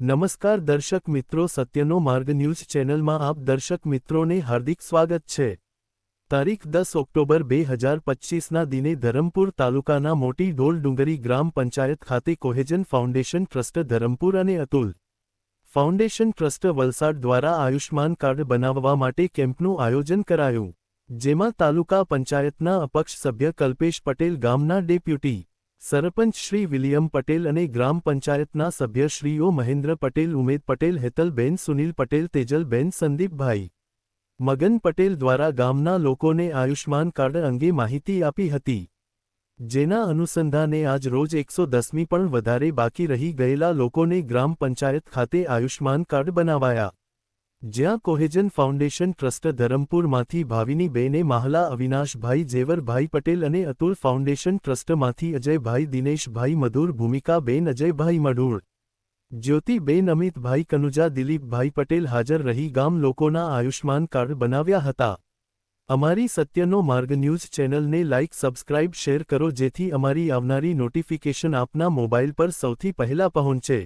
નમસ્કાર દર્શક મિત્રો, સત્યનો માર્ગ ન્યૂઝ ચેનલમાં આપ દર્શક મિત્રોને હાર્દિક સ્વાગત છે. તારીખ દસ ઓક્ટોબર બે હજાર પચ્ચીસના દિને ધરમપુર તાલુકાના મોટી ઢોલ ડુંગરી ગ્રામ પંચાયત ખાતે કોહેજન ફાઉન્ડેશન ટ્રસ્ટ ધરમપુર અને અતુલ ફાઉન્ડેશન ટ્રસ્ટ વલસાડ દ્વારા આયુષ્માન કાર્ડ બનાવવા માટે કેમ્પનું આયોજન કરાયું. જેમાં તાલુકા પંચાયતના અપક્ષ સભ્ય કલ્પેશ પટેલ, ગામના ડેપ્યુટી સરપંચ શ્રી વિલિયમ પટેલ અને ગ્રામ પંચાયતના સભ્યશ્રીઓ મહેન્દ્ર પટેલ, ઉમેદ પટેલ, હેતલબેન, સુનિલ પટેલ, તેજલબેન, સંદીપભાઈ મગન પટેલ દ્વારા ગામના લોકોને આયુષ્માન કાર્ડ અંગે માહિતી આપી હતી. જેના અનુસંધાને આજ રોજ એકસો દસમી પણ વધારે બાકી રહી ગયેલા લોકોને ગ્રામ પંચાયત ખાતે આયુષ્માન કાર્ડ બનાવાયા. જ્યાં કોહેજન ફાઉન્ડેશન ટ્રસ્ટ ધરમપુરમાંથી ભાવિની બેને માહલા અવિનાશભાઈ જેવરભાઈ પટેલ અને અતુલ ફાઉન્ડેશન ટ્રસ્ટમાંથી અજયભાઈ દિનેશભાઈ મધુર ભૂમિકા બેન અજયભાઈ મઢૂળ જ્યોતિબેન અમિતભાઈ કનુજા દિલીપભાઈ પટેલ હાજર રહી ગામ લોકોના આયુષ્માન કાર્ડ બનાવ્યા હતા. અમારી સત્યનો માર્ગ ન્યૂઝ ચેનલને લાઇક સબસ્ક્રાઇબ, શેર કરો જેથી અમારી આવનારી નોટિફિકેશન આપના મોબાઈલ પર સૌથી પહેલા પહોંચે.